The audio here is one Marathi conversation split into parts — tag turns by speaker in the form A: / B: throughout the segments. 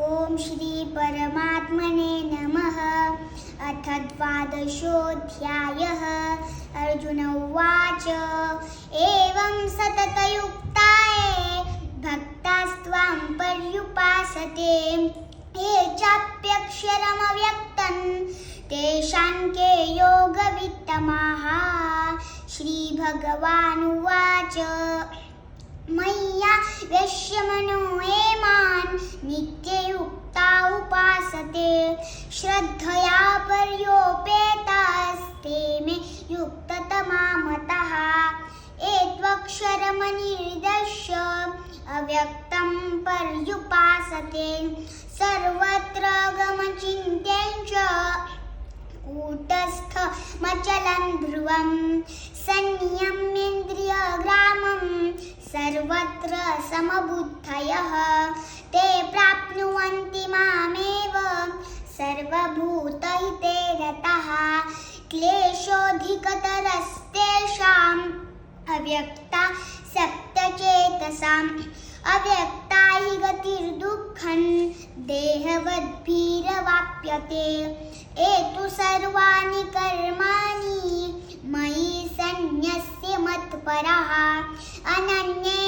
A: ॐ श्री परमात्मने नमः। अथ द्वादशोऽध्यायः। अर्जुन उवाच। एवं सततयुक्ताये भक्तास्त्वां पर्युपासते। ये चाप्यक्षरमव्यक्तं तेषां के योगवित्तमाः। श्रीभगवानुवाच। मय्या व्यश्यमनो उपासते श्रद्धया पर्योपेतास्ते मे युक्ततमा मतः एत्वक्षरमनिर्दश्य अव्यक्तं पर्युपासते सर्वत्र गमचिन्त्यं च कूटस्थमचलं ध्रुवं संयम्येन्द्रियग्रा सर्वत्र समबुद्धयः। ते प्राप्नुवन्ति मामेव। सर्वभूतहिते रतः। क्लेशोऽधिकतरस्तेषाम्। अव्यक्ता सप्तचेतसाम्। अव्यक्ता हि गतिर्दुःखं देहवद्भिरवाप्यते। एतु सर्वाणि कर्माणि। मयि सन्न्यस्य मत्परः। अनन्ये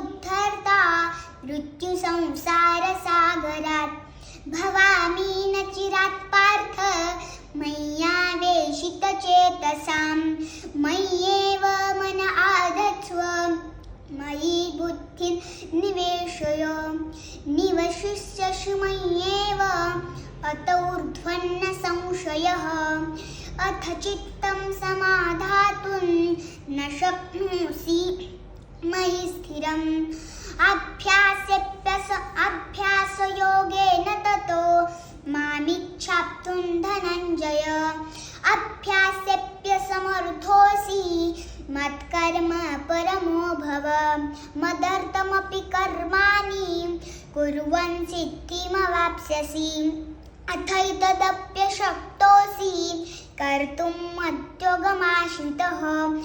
A: उद्धरता मृत्यू संसार सागरात. भवामी न चिरात पार्थ मय्यावेशितचेतसां मय्येव मन आगच्छ मयि बुद्धिं निवेशय. निवशिष्यसि मय्येव अत ऊर्ध्वन्न संशयः. अथ चित्तं समाधातुं न शक्नोषि मयि स्थिरम्। अभ्यासेऽप्यस अभ्यासयोगेन ततो मामिच्छाप्तुं धनञ्जय। अभ्यासेऽप्यसमर्थोऽसि मत्कर्म परमो भव। मदर्थमपि कर्माणि कुर्वन् सिद्धिमवाप्स्यसि। अथैतदप्यशक्तोऽसि कर्तुं मद्योगमाश्रितः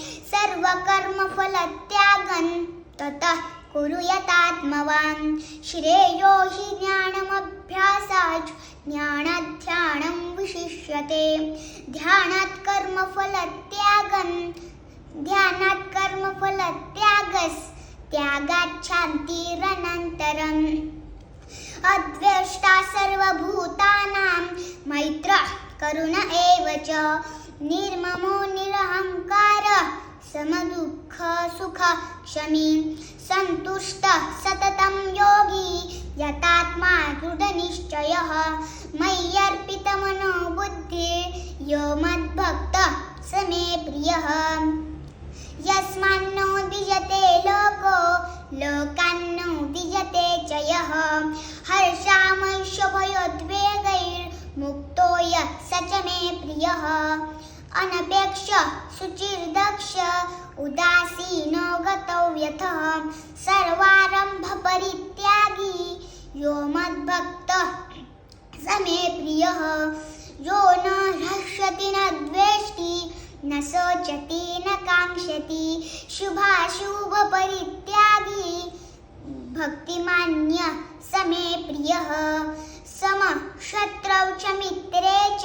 A: सर्वकर्मफलत्यागन्। ततः कुरु यतात्मवान्। श्रेयो हि ज्ञानमभ्यासाच्। ज्ञानाध्यानं विशिष्यते। ध्यानात् कर्मफलत्यागन्। ध्यानात् कर्मफलत्यागस्। त्यागात् शान्तिरनन्तरम्। अद्वेष्टा सर्वभूतानां। मैत्रः करुण एव च निर्ममो निरहङ्कार समदुःख सुख क्षमी सन्तुष्टः सततं योगी यतात्मा दृढनिश्चयः मय्यर्पितमनो बुद्धि यो मद्भक्त स मे प्रियः। यस्मान्नो द्विजते लोको लोकान्नो प्रिय अनपेक्ष शुचिर्दक्ष उदासीनो गतौ व्यथः। सर्वारम्भपरित्यागी यो मद्भक्तः स मे प्रियः। यो न हृष्यति न द्वेष्टि न शोचति न काङ्क्षति। शुभाशुभपरित्यागी भक्तिमान्य स मे प्रियः। सम शत्रौ च मित्रे च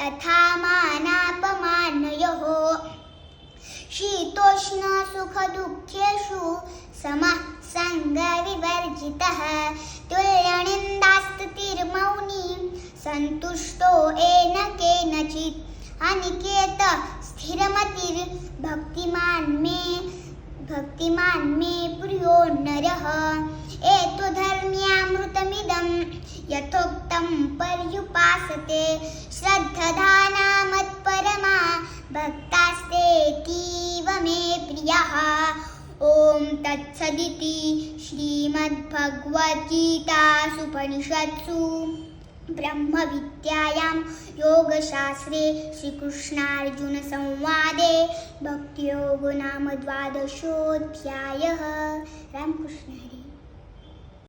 A: तथा मानापमानयोः शीतोष्णसुखदुःखेषु समः सङ्गविवर्जितः तुल्यनिन्दास्तुतिर्मौनी सन्तुष्टो येन केनचित् अनिकेत स्थिरमतिर्भक्तिमान् मे भक्तिमान् मे प्रियो नरः। एतु धर्म्यामृतमिदं यथोक्तं पर्युपासते। श्रद्धधाना मत्परमा भक्तास्ते तीव मे प्रियः। ॐ तत्सदिति श्रीमद्भगवद्गीतासुपनिषत्सु। ब्रह्मविद्यायां योगशास्त्रे श्रीकृष्णार्जुनसंवादे भक्तियोगो नाम द्वादशोऽध्यायः। रामकृष्णहरि